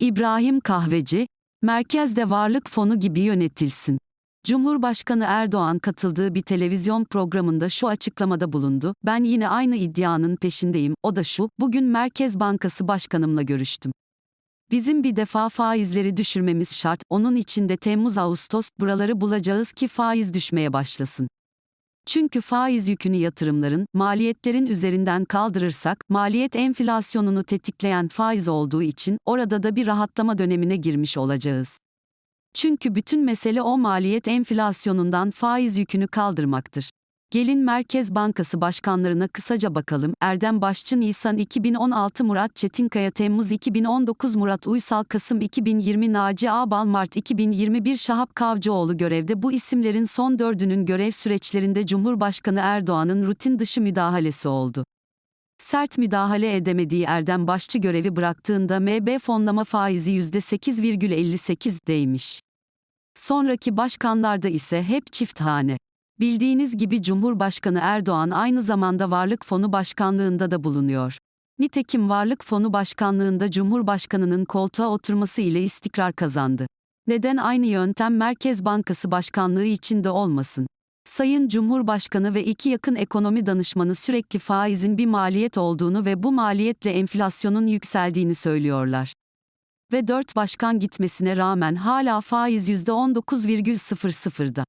İbrahim Kahveci, merkezde varlık fonu gibi yönetilsin. Cumhurbaşkanı Erdoğan katıldığı bir televizyon programında şu açıklamada bulundu. Ben yine aynı iddianın peşindeyim. O da şu. Bugün Merkez Bankası Başkanımla görüştüm. Bizim bir defa faizleri düşürmemiz şart. Onun için de Temmuz-Ağustos buraları bulacağız ki faiz düşmeye başlasın. Çünkü faiz yükünü yatırımların, maliyetlerin üzerinden kaldırırsak, maliyet enflasyonunu tetikleyen faiz olduğu için orada da bir rahatlama dönemine girmiş olacağız. Çünkü bütün mesele o maliyet enflasyonundan faiz yükünü kaldırmaktır. Gelin Merkez Bankası başkanlarına kısaca bakalım. Erdem Başçı Nisan 2016 Murat Çetinkaya Temmuz 2019 Murat Uysal Kasım 2020 Naci Ağbal Mart 2021 Şahap Kavcıoğlu görevde bu isimlerin son dördünün görev süreçlerinde Cumhurbaşkanı Erdoğan'ın rutin dışı müdahalesi oldu. Sert müdahale edemediği Erdem Başçı görevi bıraktığında MB fonlama faizi %8,58'deymiş. Sonraki başkanlarda ise hep çift hane. Bildiğiniz gibi Cumhurbaşkanı Erdoğan aynı zamanda Varlık Fonu Başkanlığında da bulunuyor. Nitekim Varlık Fonu Başkanlığında Cumhurbaşkanının koltuğa oturması ile istikrar kazandı. Neden aynı yöntem Merkez Bankası Başkanlığı için de olmasın? Sayın Cumhurbaşkanı ve iki yakın ekonomi danışmanı sürekli faizin bir maliyet olduğunu ve bu maliyetle enflasyonun yükseldiğini söylüyorlar. Ve dört başkan gitmesine rağmen hala faiz %19,00'da.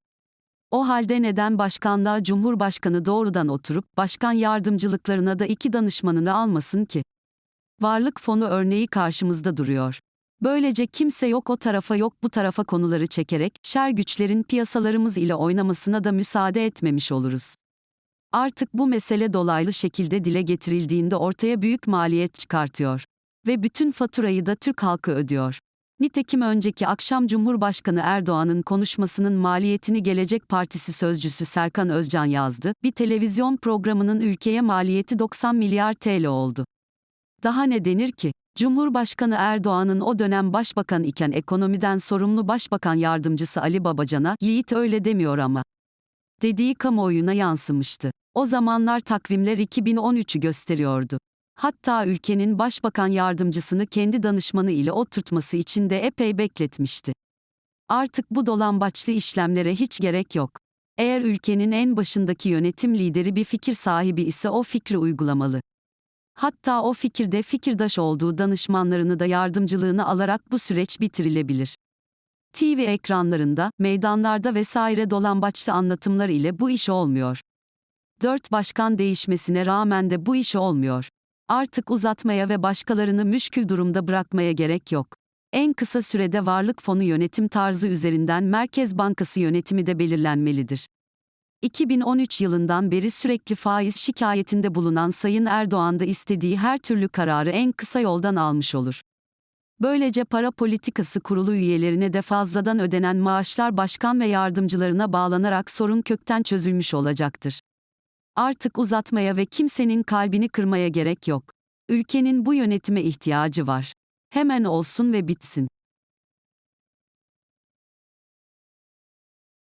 O halde neden başkanlığa Cumhurbaşkanı doğrudan oturup başkan yardımcılıklarına da iki danışmanını almasın ki? Varlık fonu örneği karşımızda duruyor. Böylece kimse yok o tarafa yok bu tarafa konuları çekerek şer güçlerin piyasalarımız ile oynamasına da müsaade etmemiş oluruz. Artık bu mesele dolaylı şekilde dile getirildiğinde ortaya büyük maliyet çıkartıyor ve bütün faturayı da Türk halkı ödüyor. Nitekim önceki akşam Cumhurbaşkanı Erdoğan'ın konuşmasının maliyetini Gelecek Partisi sözcüsü Serkan Özcan yazdı. Bir televizyon programının ülkeye maliyeti 90 milyar TL oldu. Daha ne denir ki? Cumhurbaşkanı Erdoğan'ın o dönem başbakan iken ekonomiden sorumlu başbakan yardımcısı Ali Babacan'a "Yiğit öyle demiyor ama." dediği kamuoyuna yansımıştı. O zamanlar takvimler 2013'ü gösteriyordu. Hatta ülkenin başbakan yardımcısını kendi danışmanı ile oturtması için de epey bekletmişti. Artık bu dolambaçlı işlemlere hiç gerek yok. Eğer ülkenin en başındaki yönetim lideri bir fikir sahibi ise o fikri uygulamalı. Hatta o fikirde fikirdaş olduğu danışmanlarını da yardımcılığını alarak bu süreç bitirilebilir. TV ekranlarında, meydanlarda vesaire dolambaçlı anlatımlar ile bu iş olmuyor. Dört başkan değişmesine rağmen de bu iş olmuyor. Artık uzatmaya ve başkalarını müşkül durumda bırakmaya gerek yok. En kısa sürede varlık fonu yönetim tarzı üzerinden Merkez Bankası yönetimi de belirlenmelidir. 2013 yılından beri sürekli faiz şikayetinde bulunan Sayın Erdoğan da istediği her türlü kararı en kısa yoldan almış olur. Böylece para politikası kurulu üyelerine de fazladan ödenen maaşlar başkan ve yardımcılarına bağlanarak sorun kökten çözülmüş olacaktır. Artık uzatmaya ve kimsenin kalbini kırmaya gerek yok. Ülkenin bu yönetime ihtiyacı var. Hemen olsun ve bitsin.